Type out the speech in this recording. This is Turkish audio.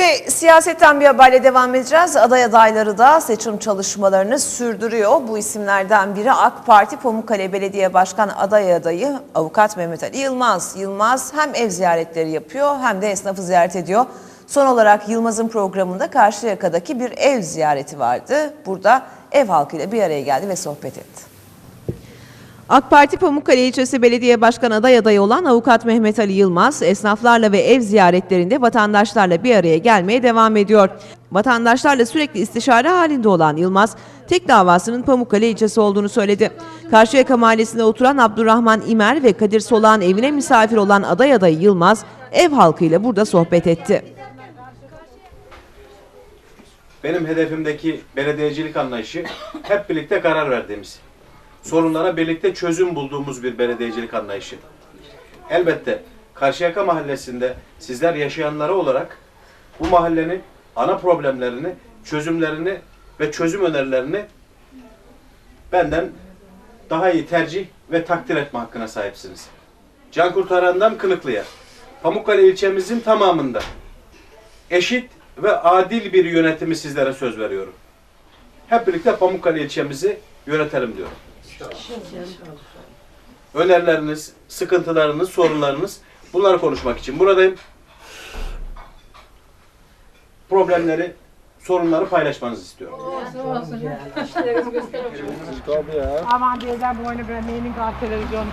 Ve siyasetten bir haberle devam edeceğiz. Aday adayları da seçim çalışmalarını sürdürüyor. Bu isimlerden biri AK Parti Pamukkale Belediye Başkan aday adayı Avukat Mehmet Ali Yılmaz. Yılmaz hem ev ziyaretleri yapıyor hem de esnafı ziyaret ediyor. Son olarak Yılmaz'ın programında Karşıyaka'daki bir ev ziyareti vardı. Burada ev halkıyla bir araya geldi ve sohbet etti. AK Parti Pamukkale İlçesi Belediye Başkan aday adayı olan avukat Mehmet Ali Yılmaz, esnaflarla ve ev ziyaretlerinde vatandaşlarla bir araya gelmeye devam ediyor. Vatandaşlarla sürekli istişare halinde olan Yılmaz, tek davasının Pamukkale ilçesi olduğunu söyledi. Karşıyaka mahallesinde oturan Abdurrahman İmer ve Kadir Solağan evine misafir olan aday adayı Yılmaz, ev halkıyla burada sohbet etti. Benim hedefimdeki belediyecilik anlayışı hep birlikte karar verdiğimiz, sorunlara birlikte çözüm bulduğumuz bir belediyecilik anlayışı. Elbette Karşıyaka Mahallesi'nde sizler yaşayanları olarak bu mahallenin ana problemlerini, çözümlerini ve çözüm önerilerini benden daha iyi tercih ve takdir etme hakkına sahipsiniz. Can Kurtaran'dan Kınıklı'ya, Pamukkale ilçemizin tamamında eşit ve adil bir yönetimi sizlere söz veriyorum. Hep birlikte Pamukkale ilçemizi yönetelim diyorum. Önerileriniz, sıkıntılarınız, sorunlarınız bunları konuşmak için buradayım. Problemleri, sorunları paylaşmanızı istiyorum. Aman teyzem boynu bömeğinin kart televizyonu.